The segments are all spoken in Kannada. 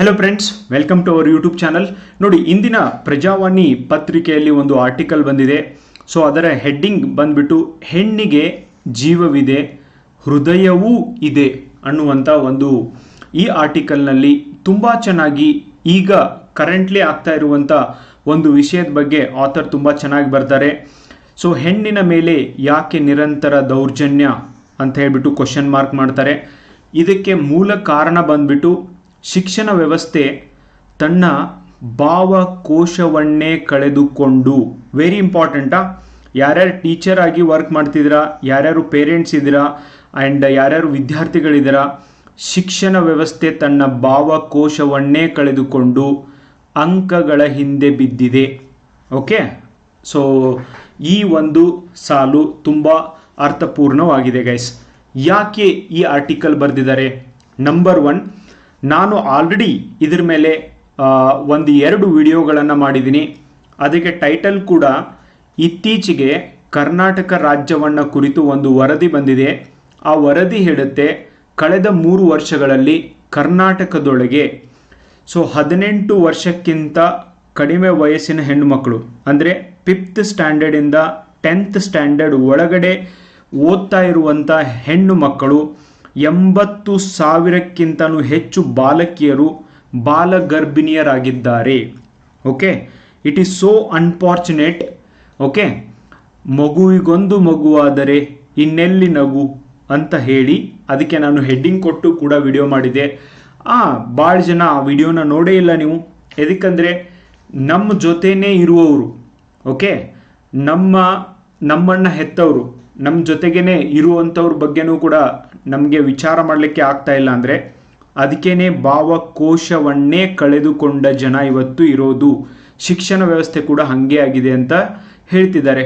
Hello friends welcome to our YouTube channel ನೋಡಿ, ಇಂದಿನ ಪ್ರಜಾವಾಣಿ ಪತ್ರಿಕೆಯಲ್ಲಿ ಒಂದು ಆರ್ಟಿಕಲ್ ಬಂದಿದೆ. ಸೊ ಅದರ ಹೆಡ್ಡಿಂಗ್ ಬಂದ್ಬಿಟ್ಟು, ಹೆಣ್ಣಿಗೆ ಜೀವವಿದೆ, ಹೃದಯವೂ ಇದೆ ಅನ್ನುವಂಥ ಒಂದು ಈ ಆರ್ಟಿಕಲ್ನಲ್ಲಿ ತುಂಬ ಚೆನ್ನಾಗಿ ಈಗ ಕರೆಂಟ್ಲಿ ಆಗ್ತಾ ಇರುವಂಥ ಒಂದು ವಿಷಯದ ಬಗ್ಗೆ ಆಥರ್ ತುಂಬ ಚೆನ್ನಾಗಿ ಬರ್ತಾರೆ. ಸೊ ಹೆಣ್ಣಿನ ಮೇಲೆ ಯಾಕೆ ನಿರಂತರ ದೌರ್ಜನ್ಯ ಅಂತ ಹೇಳ್ಬಿಟ್ಟು ಕ್ವಶನ್ ಮಾರ್ಕ್ ಮಾಡ್ತಾರೆ. ಇದಕ್ಕೆ ಮೂಲ ಕಾರಣ ಬಂದ್ಬಿಟ್ಟು ಶಿಕ್ಷಣ ವ್ಯವಸ್ಥೆ ತನ್ನ ಭಾವಕೋಶವನ್ನೇ ಕಳೆದುಕೊಂಡು. ವೆರಿ ಇಂಪಾರ್ಟೆಂಟಾ ಯಾರ್ಯಾರು ಟೀಚರ್ ಆಗಿ ವರ್ಕ್ ಮಾಡ್ತಿದ್ದೀರಾ, ಯಾರ್ಯಾರು ಪೇರೆಂಟ್ಸ್ ಇದ್ದೀರಾ ಆ್ಯಂಡ್ ಯಾರ್ಯಾರು ವಿದ್ಯಾರ್ಥಿಗಳಿದ್ದೀರಾ, ಶಿಕ್ಷಣ ವ್ಯವಸ್ಥೆ ತನ್ನ ಭಾವಕೋಶವನ್ನೇ ಕಳೆದುಕೊಂಡು ಅಂಕಗಳ ಹಿಂದೆ ಬಿದ್ದಿದೆ. ಓಕೆ ಸೊ ಈ ಒಂದು ಸಾಲು ತುಂಬ ಅರ್ಥಪೂರ್ಣವಾಗಿದೆ ಗೈಸ್ ಯಾಕೆ ಈ ಆರ್ಟಿಕಲ್ ಬರೆದಿದ್ದಾರೆ? ನಂಬರ್ ಒನ್ ನಾನು ಆಲ್ರೆಡಿ ಇದ್ರ ಮೇಲೆ ಒಂದು ಎರಡು ವಿಡಿಯೋಗಳನ್ನು ಮಾಡಿದ್ದೀನಿ. ಅದಕ್ಕೆ ಟೈಟಲ್ ಕೂಡ ಇತ್ತೀಚೆಗೆ ಕರ್ನಾಟಕ ರಾಜ್ಯವನ್ನು ಕುರಿತು ಒಂದು ವರದಿ ಬಂದಿದೆ. ಆ ವರದಿ ಹೇಳುತ್ತೆ, ಕಳೆದ ಮೂರು ವರ್ಷಗಳಲ್ಲಿ ಕರ್ನಾಟಕದೊಳಗೆ ಸೊ ಹದಿನೆಂಟು ವರ್ಷಕ್ಕಿಂತ ಕಡಿಮೆ ವಯಸ್ಸಿನ ಹೆಣ್ಣುಮಕ್ಕಳು ಅಂದರೆ ಫಿಫ್ತ್ ಸ್ಟ್ಯಾಂಡರ್ಡಿಂದ ಟೆಂತ್ ಸ್ಟ್ಯಾಂಡರ್ಡ್ ಒಳಗಡೆ ಓದ್ತಾ ಇರುವಂಥ ಹೆಣ್ಣು ಮಕ್ಕಳು ಎಂಬತ್ತು ಸಾವಿರಕ್ಕಿಂತಲೂ ಹೆಚ್ಚು ಬಾಲಕಿಯರು ಬಾಲಗರ್ಭಿಣಿಯರಾಗಿದ್ದಾರೆ. Okay? It is so unfortunate okay? ಮಗುವಿಗೊಂದು ಮಗುವಾದರೆ ಇನ್ನೆಲ್ಲಿ ನಗು ಅಂತ ಹೇಳಿ ಅದಕ್ಕೆ ನಾನು ಹೆಡ್ಡಿಂಗ್ ಕೊಟ್ಟು ಕೂಡ ವಿಡಿಯೋ ಮಾಡಿದೆ. ಆ ಭಾಳ ಜನ ಆ ವಿಡಿಯೋನ ನೋಡೇ ಇಲ್ಲ ನೀವು. ಎದಕ್ಕಂದರೆ ನಮ್ಮ ಜೊತೆನೇ ಇರುವವರು. ಓಕೆ? ನಮ್ಮ ನಮ್ಮಣ್ಣ ಹೆತ್ತವರು. ನಮ್ಮ ಜೊತೆಗೇನೆ ಇರುವಂಥವ್ರ ಬಗ್ಗೆನೂ ಕೂಡ ನಮಗೆ ವಿಚಾರ ಮಾಡಲಿಕ್ಕೆ ಆಗ್ತಾ ಇಲ್ಲ ಅಂದರೆ ಅದಕ್ಕೇನೆ ಭಾವಕೋಶವನ್ನೇ ಕಳೆದುಕೊಂಡ ಜನ ಇವತ್ತು ಇರೋದು ಶಿಕ್ಷಣ ವ್ಯವಸ್ಥೆ ಕೂಡ ಹಾಗೆ ಆಗಿದೆ ಅಂತ ಹೇಳ್ತಿದ್ದಾರೆ.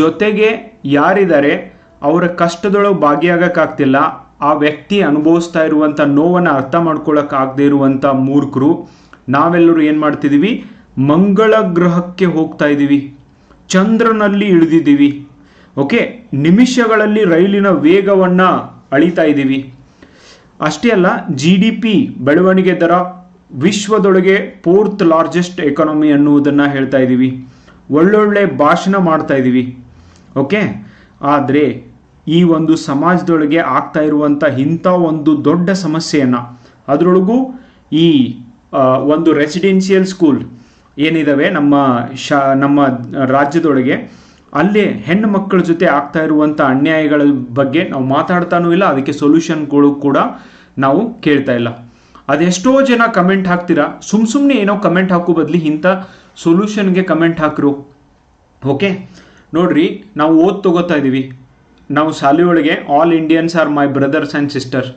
ಜೊತೆಗೆ ಯಾರಿದ್ದಾರೆ ಅವರ ಕಷ್ಟದೊಳಗೆ ಭಾಗಿಯಾಗಕ್ಕಾಗ್ತಿಲ್ಲ, ಆ ವ್ಯಕ್ತಿ ಅನುಭವಿಸ್ತಾ ಇರುವಂಥ ನೋವನ್ನು ಅರ್ಥ ಮಾಡ್ಕೊಳ್ಳೋಕ್ಕಾಗದೇ ಇರುವಂಥ ಮೂರ್ಖರು, ನಾವೆಲ್ಲರೂ ಏನು ಮಾಡ್ತಿದ್ದೀವಿ ಮಂಗಳ ಗ್ರಹಕ್ಕೆ ಹೋಗ್ತಾ ಇದ್ದೀವಿ ಚಂದ್ರನಲ್ಲಿ ಇಳಿದಿದ್ದೀವಿ. ಓಕೆ, ನಿಮಿಷಗಳಲ್ಲಿ ರೈಲಿನ ವೇಗವನ್ನು ಅಳಿತಾ ಇದ್ದೀವಿ. ಅಷ್ಟೇ ಅಲ್ಲ ಜಿ ಡಿ ಪಿ ಬೆಳವಣಿಗೆ ದರ ವಿಶ್ವದೊಳಗೆ ಫೋರ್ತ್ ಲಾರ್ಜೆಸ್ಟ್ ಎಕಾನಮಿ ಅನ್ನುವುದನ್ನು ಹೇಳ್ತಾ ಇದ್ದೀವಿ. ಒಳ್ಳೊಳ್ಳೆ ಭಾಷಣ ಮಾಡ್ತಾ ಇದ್ದೀವಿ. ಓಕೆ, ಆದರೆ ಈ ಒಂದು ಸಮಾಜದೊಳಗೆ ಆಗ್ತಾ ಇರುವಂಥ ಇಂಥ ಒಂದು ದೊಡ್ಡ ಸಮಸ್ಯೆಯನ್ನು, ಅದರೊಳಗೂ ಈ ಒಂದು ರೆಸಿಡೆನ್ಷಿಯಲ್ ಸ್ಕೂಲ್ ಏನಿದಾವೆ ನಮ್ಮ ಶಾ, ನಮ್ಮ ರಾಜ್ಯದೊಳಗೆ ಅಲ್ಲೇ ಹೆಣ್ಣು ಮಕ್ಕಳ ಜೊತೆ ಆಗ್ತಾ ಇರುವಂಥ ಅನ್ಯಾಯಗಳ ಬಗ್ಗೆ ನಾವು ಮಾತಾಡ್ತಾನೂ ಇಲ್ಲ. ಅದಕ್ಕೆ ಸೊಲ್ಯೂಷನ್ಗಳು ಕೂಡ ನಾವು ಕೇಳ್ತಾ ಇಲ್ಲ. ಅದೆಷ್ಟೋ ಜನ ಕಮೆಂಟ್ ಹಾಕ್ತೀರಾ? ಸುಮ್ ಸುಮ್ಮನೆ ಏನೋ ಕಮೆಂಟ್ ಹಾಕೋ ಬದಲಿ ಇಂಥ ಸೊಲ್ಯೂಷನ್ಗೆ ಕಮೆಂಟ್ ಹಾಕ್ರು. ಓಕೆ ನೋಡ್ರಿ, ನಾವು ಓದ್ ತಗೋತಾ ಇದ್ದೀವಿ ನಾವು ಶಾಲೆಯೊಳಗೆ all Indians are my brothers and sister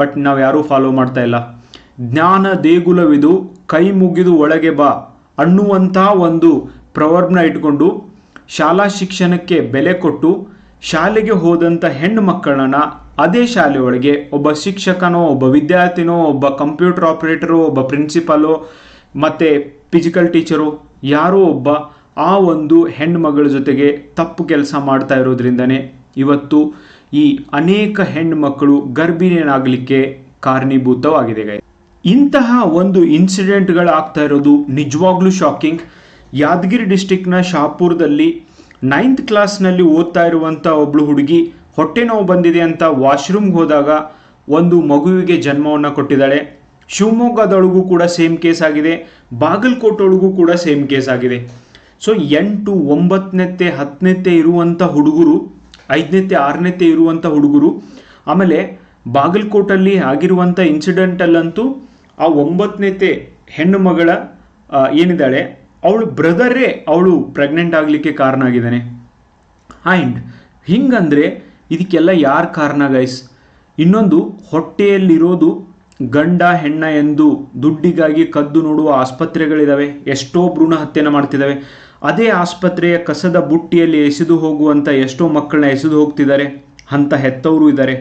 but ನಾವು ಯಾರೂ ಫಾಲೋ ಮಾಡ್ತಾ ಇಲ್ಲ. ಜ್ಞಾನ ದೇಗುಲವಿದು, ಕೈ ಮುಗಿದು ಒಳಗೆ ಬಾ ಅನ್ನುವಂಥ ಒಂದು ಪ್ರವರ್ಬ್ನ ಇಟ್ಕೊಂಡು ಶಾಲಾ ಶಿಕ್ಷಣಕ್ಕೆ ಬೆಲೆ ಕೊಟ್ಟು ಶಾಲೆಗೆ ಹೋದಂಥ ಹೆಣ್ಣು ಮಕ್ಕಳನ್ನ ಅದೇ ಶಾಲೆಯೊಳಗೆ ಒಬ್ಬ ಶಿಕ್ಷಕನೋ, ಒಬ್ಬ ವಿದ್ಯಾರ್ಥಿನೋ, ಒಬ್ಬ ಕಂಪ್ಯೂಟರ್ ಆಪರೇಟರು, ಒಬ್ಬ ಪ್ರಿನ್ಸಿಪಾಲು, ಮತ್ತು ಫಿಸಿಕಲ್ ಟೀಚರು, ಯಾರೋ ಒಬ್ಬ ಆ ಒಂದು ಹೆಣ್ಮಗಳ ಮಗಳ ಜೊತೆಗೆ ತಪ್ಪು ಕೆಲಸ ಮಾಡ್ತಾ ಇರೋದ್ರಿಂದನೇ ಇವತ್ತು ಈ ಅನೇಕ ಹೆಣ್ಣು ಮಕ್ಕಳು ಗರ್ಭಿಣಿಯನಾಗಲಿಕ್ಕೆ ಕಾರಣೀಭೂತವಾಗಿದೆ. ಇಂತಹ ಒಂದು ಇನ್ಸಿಡೆಂಟ್ಗಳಾಗ್ತಾ ಇರೋದು ನಿಜವಾಗ್ಲೂ ಶಾಕಿಂಗ್ ಯಾದಗಿರಿ ಡಿಸ್ಟಿಕ್ನ ಶಾಪುರದಲ್ಲಿ ನೈನ್ತ್ ಕ್ಲಾಸ್ನಲ್ಲಿ ಓದ್ತಾ ಇರುವಂಥ ಒಬ್ಳು ಹುಡುಗಿ ಹೊಟ್ಟೆ ನೋವು ಬಂದಿದೆ ಅಂತ ವಾಶ್ರೂಮ್ಗೆ ಹೋದಾಗ ಒಂದು ಮಗುವಿಗೆ ಜನ್ಮವನ್ನು ಕೊಟ್ಟಿದ್ದಾಳೆ. ಶಿವಮೊಗ್ಗದೊಳಗೂ ಕೂಡ ಸೇಮ್ ಕೇಸ್ ಆಗಿದೆ. ಬಾಗಲಕೋಟೊಳಗೂ ಕೂಡ ಸೇಮ್ ಕೇಸ್ ಆಗಿದೆ. ಸೊ ಎಂಟು, ಒಂಬತ್ತನೇತ್ತೆ, ಹತ್ತನೇತ್ತೆ ಇರುವಂಥ ಹುಡುಗರು, ಐದನೇತ್ತೆ, ಆರನೇತ್ತೆ ಇರುವಂಥ ಹುಡುಗರು, ಆಮೇಲೆ ಬಾಗಲಕೋಟಲ್ಲಿ ಆಗಿರುವಂಥ ಇನ್ಸಿಡೆಂಟಲ್ಲಂತೂ ಆ ಒಂಬತ್ತನೇತೆ ಹೆಣ್ಣು ಮಗಳ ಏನಿದ್ದಾಳೆ ಅವಳು ಬ್ರದರೇ ಅವಳು ಪ್ರೆಗ್ನೆಂಟ್ ಆಗಲಿಕ್ಕೆ ಕಾರಣ ಆಗಿದ್ದಾನೆ. ಆ್ಯಂಡ್ ಹಿಂಗಂದ್ರೆ ಇದಕ್ಕೆಲ್ಲ ಯಾರು ಕಾರಣ ಗೈಸ್ ಇನ್ನೊಂದು ಹೊಟ್ಟೆಯಲ್ಲಿರೋದು ಗಂಡ, ಹೆಣ್ಣ ಎಂದು ದುಡ್ಡಿಗಾಗಿ ಕದ್ದು ನೋಡುವ ಆಸ್ಪತ್ರೆಗಳಿದ್ದಾವೆ ಎಷ್ಟೋ ಭ್ರೂಣ ಹತ್ಯೆನ ಮಾಡ್ತಿದ್ದಾವೆ ಅದೇ ಆಸ್ಪತ್ರೆಯ ಕಸದ ಬುಟ್ಟಿಯಲ್ಲಿ ಎಸೆದು ಹೋಗುವಂಥ ಎಷ್ಟೋ ಮಕ್ಕಳನ್ನ ಎಸೆದು ಹೋಗ್ತಿದ್ದಾರೆ. ಅಂತ ಹೆತ್ತವರು ಇದ್ದಾರೆ.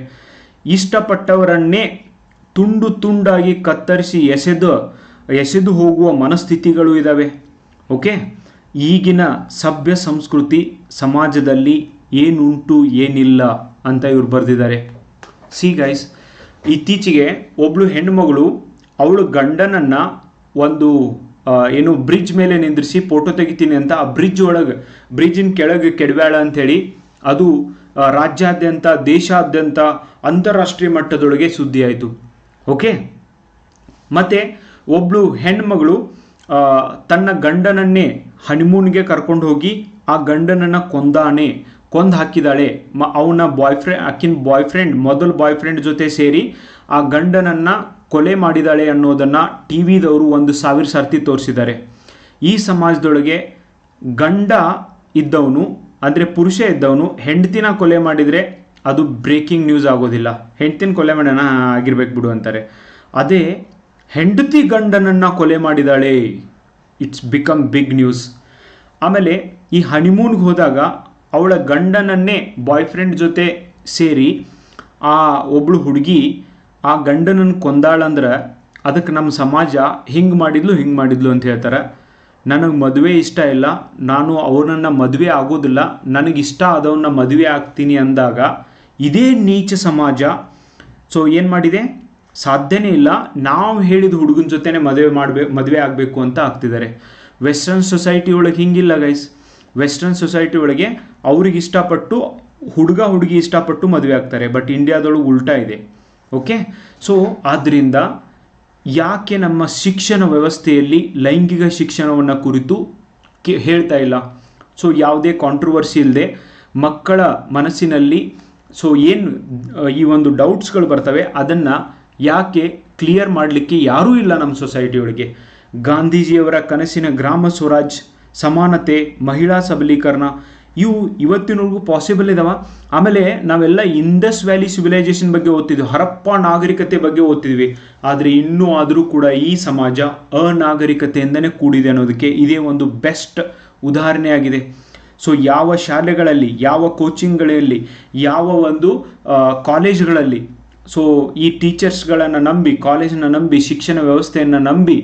ಇಷ್ಟಪಟ್ಟವರನ್ನೇ ತುಂಡು ತುಂಡಾಗಿ ಕತ್ತರಿಸಿ ಎಸೆದು ಎಸೆದು ಹೋಗುವ ಮನಸ್ಥಿತಿಗಳು ಇದ್ದಾವೆ ಓಕೆ ಈಗಿನ ಸಭ್ಯ ಸಂಸ್ಕೃತಿ ಸಮಾಜದಲ್ಲಿ ಏನುಂಟು, ಏನಿಲ್ಲ ಅಂತ ಇವ್ರು ಬರೆದಿದ್ದಾರೆ. ಸಿ ಗೈಸ್ ಇತ್ತೀಚೆಗೆ ಒಬ್ಳು ಹೆಣ್ಣುಮಗಳು ಅವಳು ಗಂಡನನ್ನ ಒಂದು ಏನು ಬ್ರಿಡ್ಜ್ ಮೇಲೆ ನಿಂದ್ರಿಸಿ ಫೋಟೋ ತೆಗಿತೀನಿ ಅಂತ ಆ ಬ್ರಿಡ್ಜ್ ಒಳಗೆ, ಬ್ರಿಡ್ಜಿನ ಕೆಳಗೆ ಕೆಡಬೇಡ ಅಂತೇಳಿ ಅದು ರಾಜ್ಯಾದ್ಯಂತ, ದೇಶಾದ್ಯಂತ ಅಂತಾರಾಷ್ಟ್ರೀಯ ಮಟ್ಟದೊಳಗೆ ಸುದ್ದಿ ಆಯಿತು ಓಕೆ ಮತ್ತೆ ಒಬ್ಳು ಹೆಣ್ಮಗಳು ತನ್ನ ಗಂಡನನ್ನೇ ಹನಿಮೂನ್ಗೆ ಕರ್ಕೊಂಡು ಹೋಗಿ ಆ ಗಂಡನನ್ನು ಕೊಂದಾನೆ, ಕೊಂದು ಹಾಕಿದಾಳೆ. ಮ, ಅವನ ಬಾಯ್ ಫ್ರೆಂಡ್ ಆಕಿನ ಬಾಯ್ ಫ್ರೆಂಡ್ ಮೊದಲು ಬಾಯ್ ಫ್ರೆಂಡ್ ಜೊತೆ ಸೇರಿ ಆ ಗಂಡನನ್ನು ಕೊಲೆ ಮಾಡಿದಾಳೆ ಅನ್ನೋದನ್ನು ಟಿ ವಿದವರು ಒಂದು ಸಾವಿರ ಸರ್ತಿ ತೋರಿಸಿದ್ದಾರೆ. ಈ ಸಮಾಜದೊಳಗೆ ಗಂಡ ಇದ್ದವನು, ಅಂದರೆ ಪುರುಷ ಇದ್ದವನು, ಹೆಂಡತಿನ ಕೊಲೆ ಮಾಡಿದರೆ ಅದು ಬ್ರೇಕಿಂಗ್ ನ್ಯೂಸ್ ಆಗೋದಿಲ್ಲ. ಹೆಂಡತಿನ ಕೊಲೆ ಮಾಡೋಣ, ಆಗಿರ್ಬೇಕು ಬಿಡು ಅಂತಾರೆ. ಅದೇ ಹೆಂಡತಿ ಗಂಡನನ್ನ ಕೊಲೆ ಮಾಡಿದಾಳೆ. ಇಟ್ಸ್ ಬಿಕಮ್ ಬಿಗ್ ನ್ಯೂಸ್ ಆಮೇಲೆ ಈ ಹನಿಮೂನ್ಗೆ ಹೋದಾಗ ಅವಳ ಗಂಡನನ್ನೇ ಬಾಯ್ ಫ್ರೆಂಡ್ ಜೊತೆ ಸೇರಿ ಆ ಒಬ್ಳು ಹುಡುಗಿ ಆ ಗಂಡನನ್ನು ಕೊಂದಾಳಂದ್ರೆ ಅದಕ್ಕೆ ನಮ್ಮ ಸಮಾಜ ಹಿಂಗೆ ಮಾಡಿದ್ಲು ಹಿಂಗೆ ಮಾಡಿದ್ಲು ಅಂತ ಹೇಳ್ತಾರೆ. ನನಗೆ ಮದುವೆ ಇಷ್ಟ ಇಲ್ಲ, ನಾನು ಅವನನ್ನು ಮದುವೆ ಆಗೋದಿಲ್ಲ, ನನಗೆ ಇಷ್ಟ ಆದವನ್ನ ಮದುವೆ ಆಗ್ತೀನಿ ಅಂದಾಗ ಇದೇ ನೀಚ ಸಮಾಜ. ಸೊ ಏನು ಮಾಡಿದೆ? ಸಾಧ್ಯನೇ ಇಲ್ಲ. ನಾವು ಹೇಳಿದ ಹುಡುಗನ ಜೊತೆನೆ ಮದುವೆ ಮಾಡಬೇಕು ಮದುವೆ ಆಗಬೇಕು ಅಂತ ಆಗ್ತಿದ್ದಾರೆ. ವೆಸ್ಟರ್ನ್ ಸೊಸೈಟಿ ಒಳಗೆ ಹಿಂಗಿಲ್ಲ ಗೈಸ್ ವೆಸ್ಟರ್ನ್ ಸೊಸೈಟಿ ಒಳಗೆ ಅವ್ರಿಗೆ ಇಷ್ಟಪಟ್ಟು, ಹುಡುಗ ಹುಡುಗಿ ಇಷ್ಟಪಟ್ಟು ಮದುವೆ ಆಗ್ತಾರೆ. ಬಟ್ ಇಂಡಿಯಾದೊಳಗೆ ಉಲ್ಟಾ ಇದೆ. ಓಕೆ ಸೊ ಆದ್ದರಿಂದ ಯಾಕೆ ನಮ್ಮ ಶಿಕ್ಷಣ ವ್ಯವಸ್ಥೆಯಲ್ಲಿ ಲೈಂಗಿಕ ಶಿಕ್ಷಣವನ್ನು ಕುರಿತು ಕೆ ಹೇಳ್ತಾ ಇಲ್ಲ? ಸೊ ಯಾವುದೇ ಕಾಂಟ್ರವರ್ಸಿ ಇಲ್ಲದೆ ಮಕ್ಕಳ ಮನಸ್ಸಿನಲ್ಲಿ ಸೊ ಏನು ಈ ಒಂದು ಡೌಟ್ಸ್ಗಳು ಬರ್ತವೆ, ಅದನ್ನು ಯಾಕೆ ಕ್ಲಿಯರ್ ಮಾಡಲಿಕ್ಕೆ ಯಾರೂ ಇಲ್ಲ ನಮ್ಮ ಸೊಸೈಟಿಯೊಳಗೆ ಗಾಂಧೀಜಿಯವರ ಕನಸಿನ ಗ್ರಾಮ ಸ್ವರಾಜ್, ಸಮಾನತೆ, ಮಹಿಳಾ ಸಬಲೀಕರಣ, ಇವು ಇವತ್ತಿನವರೆಗೂ ಪಾಸಿಬಲ್ ಇದಾವ? ಆಮೇಲೆ ನಾವೆಲ್ಲ ಇಂಡಸ್ ವ್ಯಾಲಿ ಸಿವಿಲೈಸೇಷನ್ ಬಗ್ಗೆ ಓದ್ತಿದ್ವಿ, ಹರಪ್ಪ ನಾಗರಿಕತೆ ಬಗ್ಗೆ ಓದ್ತಿದ್ವಿ. ಆದರೆ ಇನ್ನೂ ಆದರೂ ಕೂಡ ಈ ಸಮಾಜ ಅನಾಗರಿಕತೆಯಿಂದನೇ ಕೂಡಿದೆ ಅನ್ನೋದಕ್ಕೆ ಇದೇ ಒಂದು ಬೆಸ್ಟ್ ಉದಾಹರಣೆಯಾಗಿದೆ. ಸೊ ಯಾವ ಶಾಲೆಗಳಲ್ಲಿ, ಯಾವ ಕೋಚಿಂಗ್ಗಳಲ್ಲಿ ಯಾವ ಒಂದು ಕಾಲೇಜ್ಗಳಲ್ಲಿ ಸೊ ಈ ಟೀಚರ್ಸ್ಗಳನ್ನು ನಂಬಿ ಕಾಲೇಜನ್ನು ನಂಬಿ, ಶಿಕ್ಷಣ ವ್ಯವಸ್ಥೆಯನ್ನು ನಂಬಿ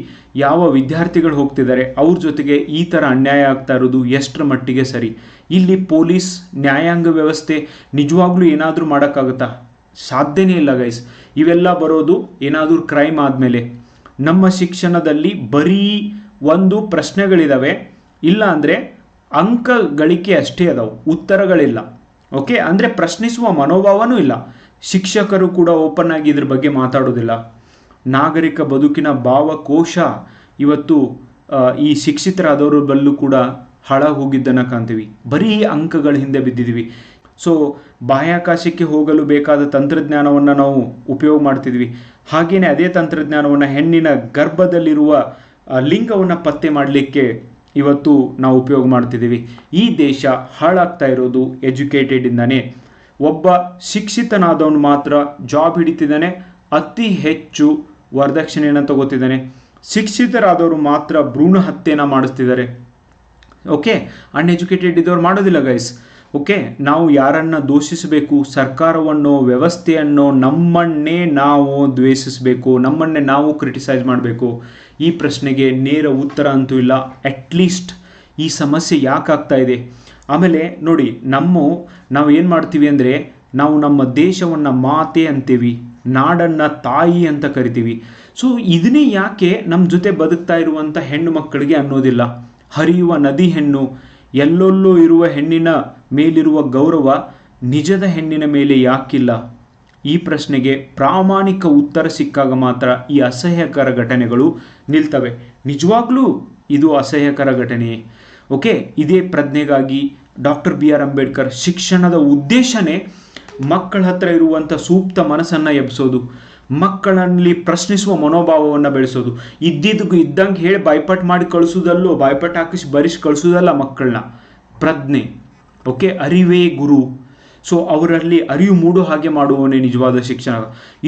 ಯಾವ ವಿದ್ಯಾರ್ಥಿಗಳು ಹೋಗ್ತಿದ್ದಾರೆ, ಅವ್ರ ಜೊತೆಗೆ ಈ ಥರ ಅನ್ಯಾಯ ಆಗ್ತಾ ಇರೋದು ಎಷ್ಟರ ಮಟ್ಟಿಗೆ ಸರಿ? ಇಲ್ಲಿ ಪೊಲೀಸ್, ನ್ಯಾಯಾಂಗ ವ್ಯವಸ್ಥೆ ನಿಜವಾಗ್ಲೂ ಏನಾದರೂ ಮಾಡೋಕ್ಕಾಗುತ್ತಾ? ಸಾಧ್ಯನೇ ಇಲ್ಲ ಗೈಸ್ ಇವೆಲ್ಲ ಬರೋದು ಏನಾದರೂ ಕ್ರೈಮ್ ಆದಮೇಲೆ. ನಮ್ಮ ಶಿಕ್ಷಣದಲ್ಲಿ ಬರೀ ಒಂದು ಪ್ರಶ್ನೆಗಳಿದಾವೆ. ಇಲ್ಲ ಅಂದರೆ ಅಂಕ ಗಳಿಕೆ ಅಷ್ಟೇ ಅದಾವೆ, ಉತ್ತರಗಳಿಲ್ಲ. ಓಕೆ ಅಂದರೆ ಪ್ರಶ್ನಿಸುವ ಮನೋಭಾವನೂ ಇಲ್ಲ. ಶಿಕ್ಷಕರು ಕೂಡ ಓಪನ್ ಆಗಿ ಇದ್ರ ಬಗ್ಗೆ ಮಾತಾಡೋದಿಲ್ಲ ನಾಗರಿಕ ಬದುಕಿನ ಭಾವಕೋಶ ಇವತ್ತು ಈ ಶಿಕ್ಷಿತರಾದವರು ಬಲ್ಲೂ ಕೂಡ ಹಳ ಹೋಗಿದ್ದನ್ನು ಕಾಣ್ತೀವಿ. ಬರೀ ಅಂಕಗಳ ಹಿಂದೆ ಬಿದ್ದಿದ್ದೀವಿ. ಸೊ ಬಾಹ್ಯಾಕಾಶಕ್ಕೆ ಹೋಗಲು ಬೇಕಾದ ತಂತ್ರಜ್ಞಾನವನ್ನು ನಾವು ಉಪಯೋಗ ಮಾಡ್ತಿದ್ವಿ. ಹಾಗೆಯೇ ಅದೇ ತಂತ್ರಜ್ಞಾನವನ್ನು ಹೆಣ್ಣಿನ ಗರ್ಭದಲ್ಲಿರುವ ಲಿಂಗವನ್ನು ಪತ್ತೆ ಮಾಡಲಿಕ್ಕೆ ಇವತ್ತು ನಾವು ಉಪಯೋಗ ಮಾಡ್ತಿದ್ದೀವಿ. ಈ ದೇಶ ಹಾಳಾಗ್ತಾ ಇರೋದು ಎಜುಕೇಟೆಡಿಂದಾನೇ ಒಬ್ಬ ಶಿಕ್ಷಿತನಾದವನು ಮಾತ್ರ ಜಾಬ್ ಹಿಡಿತಿದ್ದಾನೆ, ಅತಿ ಹೆಚ್ಚು ವರದಕ್ಷಿಣೆಯನ್ನು ತಗೋತಿದ್ದಾನೆ. ಶಿಕ್ಷಿತರಾದವರು ಮಾತ್ರ ಭ್ರೂಣ ಹತ್ಯೆಯನ್ನು ಮಾಡಿಸ್ತಿದ್ದಾರೆ. ಓಕೆ ಅನ್ಎಜುಕೇಟೆಡ್ ಇದ್ದವ್ರು ಮಾಡೋದಿಲ್ಲ ಗೈಸ್ ಓಕೆ ನಾವು ಯಾರನ್ನ ದೂಷಿಸಬೇಕು, ಸರ್ಕಾರವನ್ನು, ವ್ಯವಸ್ಥೆಯನ್ನು, ನಮ್ಮನ್ನೇ ನಾವು ದ್ವೇಷಿಸಬೇಕು, ನಮ್ಮನ್ನೇ ನಾವು ಕ್ರಿಟಿಸೈಸ್ ಮಾಡಬೇಕು. ಈ ಪ್ರಶ್ನೆಗೆ ನೇರ ಉತ್ತರ ಅಂತೂ ಇಲ್ಲ. ಅಟ್ಲೀಸ್ಟ್ ಈ ಸಮಸ್ಯೆ ಯಾಕಾಗ್ತಾ ಇದೆ? ಆಮೇಲೆ ನೋಡಿ, ನಮ್ಮ, ನಾವು ಏನು ಮಾಡ್ತೀವಿ ಅಂದರೆ, ನಾವು ನಮ್ಮ ದೇಶವನ್ನು ಮಾತೆ ಅಂತೀವಿ, ನಾಡನ್ನು ತಾಯಿ ಅಂತ ಕರಿತೀವಿ. ಸೊ ಇದನ್ನೇ ಯಾಕೆ ನಮ್ಮ ಜೊತೆ ಬದುಕ್ತಾ ಇರುವಂಥ ಹೆಣ್ಣು ಮಕ್ಕಳಿಗೆ ಅನ್ನೋದಿಲ್ಲ? ಹರಿಯುವ ನದಿ ಹೆಣ್ಣು, ಎಲ್ಲೆಲ್ಲೂ ಇರುವ ಹೆಣ್ಣಿನ ಮೇಲಿರುವ ಗೌರವ ನಿಜದ ಹೆಣ್ಣಿನ ಮೇಲೆ ಯಾಕಿಲ್ಲ? ಈ ಪ್ರಶ್ನೆಗೆ ಪ್ರಾಮಾಣಿಕ ಉತ್ತರ ಸಿಕ್ಕಾಗ ಮಾತ್ರ ಈ ಅಸಹ್ಯಕರ ಘಟನೆಗಳು ನಿಲ್ತವೆ. ನಿಜವಾಗ್ಲೂ ಇದು ಅಸಹ್ಯಕರ ಘಟನೆಯೇ? ಓಕೆ, ಇದೇ ಪ್ರಜ್ಞೆಗಾಗಿ ಡಾಕ್ಟರ್ ಬಿ ಆರ್ ಅಂಬೇಡ್ಕರ್ ಶಿಕ್ಷಣದ ಉದ್ದೇಶನೇ ಮಕ್ಕಳ ಹತ್ರ ಇರುವಂಥ ಸೂಕ್ತ ಮನಸ್ಸನ್ನು ಎಬ್ಸೋದು, ಮಕ್ಕಳಲ್ಲಿ ಪ್ರಶ್ನಿಸುವ ಮನೋಭಾವವನ್ನು ಬೆಳೆಸೋದು. ಇದ್ದಿದ್ದು ಇದ್ದಂಗೆ ಹೇಳಿ ಬಾಯ್ಪಾಟ್ ಮಾಡಿ ಕಳಿಸೋದಲ್ಲೋ, ಬಾಯ್ಪಾಟ್ ಹಾಕಿಸಿ ಬರಿಸಿ ಕಳಿಸೋದಲ್ಲ ಮಕ್ಕಳನ್ನ. ಪ್ರಜ್ಞೆ. ಓಕೆ, ಅರಿವೇ ಗುರು. ಸೊ ಅವರಲ್ಲಿ ಅರಿವು ಮೂಡೋ ಹಾಗೆ ಮಾಡುವವನೇ ನಿಜವಾದ ಶಿಕ್ಷಣ.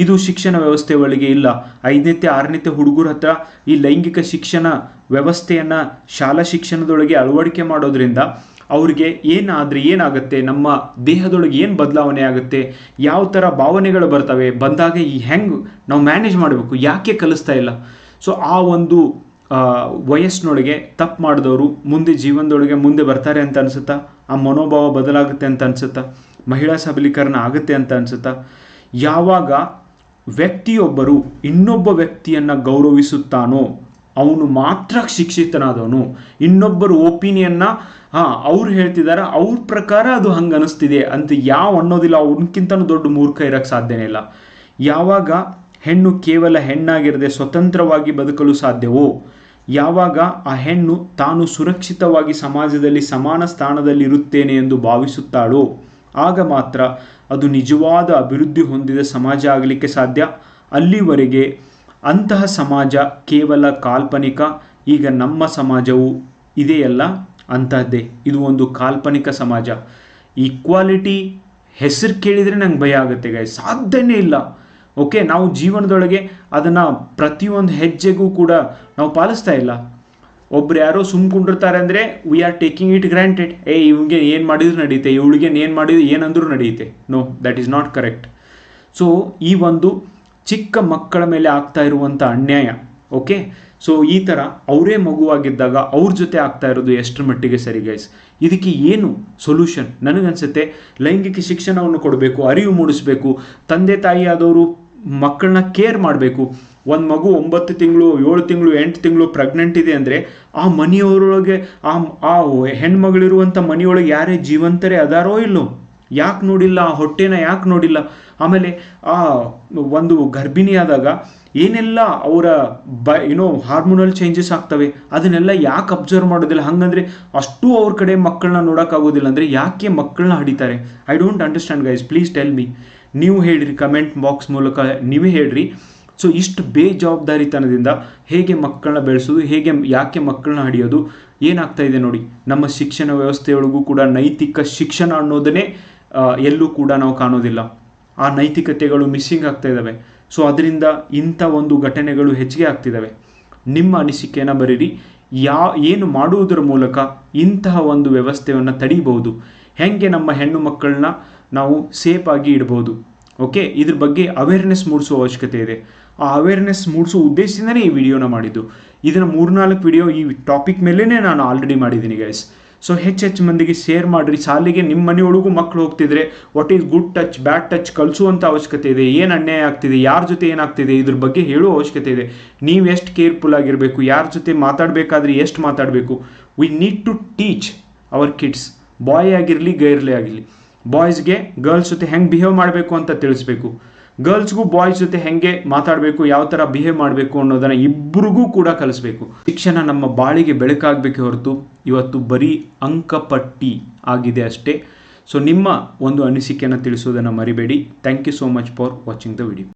ಇದು ಶಿಕ್ಷಣ ವ್ಯವಸ್ಥೆ ಒಳಗೆ ಇಲ್ಲ. ಐದನೇತೆ ಆರನೇತೆ ಹುಡುಗರ ಹತ್ರ ಈ ಲೈಂಗಿಕ ಶಿಕ್ಷಣ ವ್ಯವಸ್ಥೆಯನ್ನು ಶಾಲಾ ಶಿಕ್ಷಣದೊಳಗೆ ಅಳವಡಿಕೆ ಮಾಡೋದ್ರಿಂದ ಅವ್ರಿಗೆ ಏನಾದರೆ ಏನಾಗುತ್ತೆ, ನಮ್ಮ ದೇಹದೊಳಗೆ ಏನು ಬದಲಾವಣೆ ಆಗುತ್ತೆ, ಯಾವ ಥರ ಭಾವನೆಗಳು ಬರ್ತವೆ, ಬಂದಾಗ ಈ ಹೆಂಗೆ ನಾವು ಮ್ಯಾನೇಜ್ ಮಾಡಬೇಕು, ಯಾಕೆ ಕಲಿಸ್ತಾ ಇಲ್ಲ. ಸೊ ಆ ಒಂದು ವಯಸ್ಸಿನೊಳಗೆ ತಪ್ಪು ಮಾಡಿದವರು ಮುಂದೆ ಜೀವನದೊಳಗೆ ಮುಂದೆ ಬರ್ತಾರೆ ಅಂತ ಅನ್ಸುತ್ತಾ? ಆ ಮನೋಭಾವ ಬದಲಾಗುತ್ತೆ ಅಂತ ಅನ್ಸುತ್ತಾ? ಮಹಿಳಾ ಸಬಲೀಕರಣ ಆಗುತ್ತೆ ಅಂತ ಅನ್ಸುತ್ತಾ? ಯಾವಾಗ ವ್ಯಕ್ತಿಯೊಬ್ಬರು ಇನ್ನೊಬ್ಬ ವ್ಯಕ್ತಿಯನ್ನು ಗೌರವಿಸುತ್ತಾನೋ, ಅವನು ಮಾತ್ರ ಶಿಕ್ಷಿತನಾದವನು. ಇನ್ನೊಬ್ಬರು ಒಪಿನಿಯನ್ನ, ಹಾ, ಅವ್ರು ಹೇಳ್ತಿದ್ದಾರೆ ಅವ್ರ ಪ್ರಕಾರ ಅದು ಹಂಗೆ ಅನಿಸ್ತಿದೆ ಅಂತ ಯಾವ ಅನ್ನೋದಿಲ್ಲ ಅವನಕ್ಕಿಂತನೂ ದೊಡ್ಡ ಮೂರ್ಖ ಇರಕ್ಕೆ ಸಾಧ್ಯನೇ ಇಲ್ಲ. ಯಾವಾಗ ಹೆಣ್ಣು ಕೇವಲ ಹೆಣ್ಣಾಗಿರದೆ ಸ್ವತಂತ್ರವಾಗಿ ಬದುಕಲು ಸಾಧ್ಯವೋ, ಯಾವಾಗ ಆ ಹೆಣ್ಣು ತಾನು ಸುರಕ್ಷಿತವಾಗಿ ಸಮಾಜದಲ್ಲಿ ಸಮಾನ ಸ್ಥಾನದಲ್ಲಿ ಇರುತ್ತೇನೆ ಎಂದು ಭಾವಿಸುತ್ತಾಳೋ ಆಗ ಮಾತ್ರ ಅದು ನಿಜವಾದ ಅಭಿವೃದ್ಧಿ ಹೊಂದಿದ ಸಮಾಜ ಆಗಲಿಕ್ಕೆ ಸಾಧ್ಯ. ಅಲ್ಲಿವರೆಗೆ ಅಂತಹ ಸಮಾಜ ಕೇವಲ ಕಾಲ್ಪನಿಕ, ಈಗ ನಮ್ಮ ಸಮಾಜವು ಇದೆಯಲ್ಲ ಅಂತಹದ್ದೇ. ಇದು ಒಂದು ಕಾಲ್ಪನಿಕ ಸಮಾಜ. ಈಕ್ವಾಲಿಟಿ ಹೆಸರು ಕೇಳಿದರೆ ನಂಗೆ ಭಯ ಆಗುತ್ತೆ ಗಾಯ ಸಾಧ್ಯನೇ ಇಲ್ಲ. ಓಕೆ ನಾವು ಜೀವನದೊಳಗೆ ಅದನ್ನು ಪ್ರತಿಯೊಂದು ಹೆಜ್ಜೆಗೂ ಕೂಡ ನಾವು ಪಾಲಿಸ್ತಾ ಇಲ್ಲ. ಒಬ್ರು ಯಾರೋ ಸುಮ್ಕೊಂಡಿರ್ತಾರೆ ಅಂದರೆ we are taking it granted ಏ ಇವ್ಗೆ ಏನು ಮಾಡಿದ್ರು ನಡೆಯುತ್ತೆ ಇವಳಿಗೆ ಏನು ಮಾಡಿದ್ರು, ಏನಂದ್ರು ನಡೆಯುತ್ತೆ no that is not correct so ಈ ಒಂದು ಚಿಕ್ಕ ಮಕ್ಕಳ ಮೇಲೆ ಆಗ್ತಾ ಇರುವಂಥ ಅನ್ಯಾಯ ಓಕೆ ಸೊ ಈ ಥರ ಅವರೇ ಮಗುವಾಗಿದ್ದಾಗ ಅವ್ರ ಜೊತೆ ಆಗ್ತಾ ಇರೋದು ಎಷ್ಟರ ಮಟ್ಟಿಗೆ ಸರಿ ಗೈಸ್ ಇದಕ್ಕೆ ಏನು ಸೊಲ್ಯೂಷನ್ ನನಗನ್ಸುತ್ತೆ, ಲೈಂಗಿಕ ಶಿಕ್ಷಣವನ್ನು ಕೊಡಬೇಕು, ಅರಿವು ಮೂಡಿಸಬೇಕು, ತಂದೆ ತಾಯಿ ಆದವರು ಮಕ್ಕಳನ್ನ ಕೇರ್ ಮಾಡಬೇಕು. ಒಂದು ಮಗು ಒಂಬತ್ತು ತಿಂಗಳು, ಏಳು ತಿಂಗಳು, ಎಂಟು ತಿಂಗಳು ಪ್ರೆಗ್ನೆಂಟ್ ಇದೆ ಅಂದರೆ ಆ ಮನೆಯವರೊಳಗೆ, ಆ ಆ ಹೆಣ್ಮಗಳಿರುವಂಥ ಮನೆಯೊಳಗೆ ಯಾರೇ ಜೀವಂತರೇ ಅದಾರೋ ಇಲ್ಲೋ, ಯಾಕೆ ನೋಡಿಲ್ಲ, ಆ ಹೊಟ್ಟೆನ ಯಾಕೆ ನೋಡಿಲ್ಲ? ಆಮೇಲೆ ಆ ಒಂದು ಗರ್ಭಿಣಿಯಾದಾಗ ಏನೆಲ್ಲ ಅವರ ಬ ಏನೋ ಹಾರ್ಮೋನಲ್ ಚೇಂಜಸ್ ಆಗ್ತವೆ, ಅದನ್ನೆಲ್ಲ ಯಾಕೆ ಅಬ್ಸರ್ವ್ ಮಾಡೋದಿಲ್ಲ? ಹಂಗಂದ್ರೆ ಅಷ್ಟು ಅವ್ರ ಕಡೆ ಮಕ್ಕಳನ್ನ ನೋಡೋಕ್ಕಾಗೋದಿಲ್ಲ ಅಂದರೆ ಯಾಕೆ ಮಕ್ಕಳನ್ನ ಹಡಿತಾರೆ I don't understand guys please tell me ನೀವು ಹೇಳಿರಿ ಕಮೆಂಟ್ ಬಾಕ್ಸ್ ಮೂಲಕ ನೀವೇ ಹೇಳ್ರಿ. ಸೊ ಇಷ್ಟು ಬೇಜವಾಬ್ದಾರಿತನದಿಂದ ಹೇಗೆ ಮಕ್ಕಳನ್ನ ಬೆಳೆಸೋದು, ಹೇಗೆ ಯಾಕೆ ಮಕ್ಕಳನ್ನ ಹಡಿಯೋದು ಏನಾಗ್ತಾ ಇದೆ ನೋಡಿ. ನಮ್ಮ ಶಿಕ್ಷಣ ವ್ಯವಸ್ಥೆಯೊಳಗೂ ಕೂಡ ನೈತಿಕ ಶಿಕ್ಷಣ ಅನ್ನೋದನ್ನೇ ಎಲ್ಲೂ ಕೂಡ ನಾವು ಕಾಣೋದಿಲ್ಲ. ಆ ನೈತಿಕತೆಗಳು ಮಿಸ್ಸಿಂಗ್ ಆಗ್ತಾ ಇದ್ದಾವೆ ಸೊ ಅದರಿಂದ ಇಂಥ ಒಂದು ಘಟನೆಗಳು ಹೆಚ್ಚಿಗೆ ಆಗ್ತಿದ್ದಾವೆ ನಿಮ್ಮ ಅನಿಸಿಕೆಯನ್ನು ಬರೀರಿ. ಯಾ, ಏನು ಮಾಡುವುದರ ಮೂಲಕ ಇಂತಹ ಒಂದು ವ್ಯವಸ್ಥೆಯನ್ನು ತಡೀಬಹುದು. ಹೆಂಗೆ ನಮ್ಮ ಹೆಣ್ಣು ಮಕ್ಕಳನ್ನ ನಾವು ಸೇಫ್ ಆಗಿ ಇಡ್ಬೋದು. ಓಕೆ ಇದ್ರ ಬಗ್ಗೆ ಅವೇರ್ನೆಸ್ ಮೂಡಿಸುವ ಅವಶ್ಯಕತೆ ಇದೆ. ಆ ಅವೇರ್ನೆಸ್ ಮೂಡಿಸೋ ಉದ್ದೇಶದಿಂದನೇ ಈ ವಿಡಿಯೋನ ಮಾಡಿದ್ದು. ಇದನ್ನು ಮೂರ್ನಾಲ್ಕು ವಿಡಿಯೋ ಈ ಟಾಪಿಕ್ ಮೇಲೇ ನಾನು ಆಲ್ರೆಡಿ ಮಾಡಿದ್ದೀನಿ ಗೈಸ್ ಸೊ ಹೆಚ್ಚು ಹೆಚ್ಚು ಮಂದಿಗೆ ಶೇರ್ ಮಾಡಿರಿ. ಸಾಲಿಗೆ ನಿಮ್ಮ ಮನೆಯೊಳಗೂ ಮಕ್ಕಳು ಹೋಗ್ತಿದ್ರೆ what is good touch bad touch ಕಲಿಸುವಂಥ ಅವಶ್ಯಕತೆ ಇದೆ. ಏನು ಅನ್ಯಾಯ ಆಗ್ತಿದೆ? ಯಾರ ಜೊತೆ ಏನಾಗ್ತಿದೆ ಇದ್ರ ಬಗ್ಗೆ ಹೇಳುವ ಅವಶ್ಯಕತೆ ಇದೆ. ನೀವು ಎಷ್ಟು ಕೇರ್ಫುಲ್ ಆಗಿರಬೇಕು? ಯಾರ ಜೊತೆ ಮಾತಾಡಬೇಕಾದ್ರೆ ಎಷ್ಟು ಮಾತಾಡಬೇಕು? We need to teach our kids boy ಆಗಿರಲಿ ಗೈರ್ಲಿ ಆಗಿರಲಿ. ಬಾಯ್ಸ್ಗೆ ಗರ್ಲ್ಸ್ ಜೊತೆ ಹೆಂಗೆ ಬಿಹೇವ್ ಮಾಡಬೇಕು ಅಂತ ತಿಳಿಸ್ಬೇಕು. ಗರ್ಲ್ಸ್ಗೂ ಬಾಯ್ಸ್ ಜೊತೆ ಹೆಂಗೆ ಮಾತಾಡಬೇಕು, ಯಾವ ಥರ ಬಿಹೇವ್ ಮಾಡಬೇಕು ಅನ್ನೋದನ್ನ ಇಬ್ಬರಿಗೂ ಕೂಡ ಕಲಿಸ್ಬೇಕು. ಶಿಕ್ಷಣ ನಮ್ಮ ಬಾಳಿಗೆ ಬೆಳಕಾಗಬೇಕೆ ಹೊರತು ಇವತ್ತು ಬರೀ ಅಂಕಪಟ್ಟಿ ಆಗಿದೆ ಅಷ್ಟೇ. ಸೊ ನಿಮ್ಮ ಒಂದು ಅನಿಸಿಕೆಯನ್ನು ತಿಳಿಸೋದನ್ನು ಮರಿಬೇಡಿ. Thank you so much for watching the video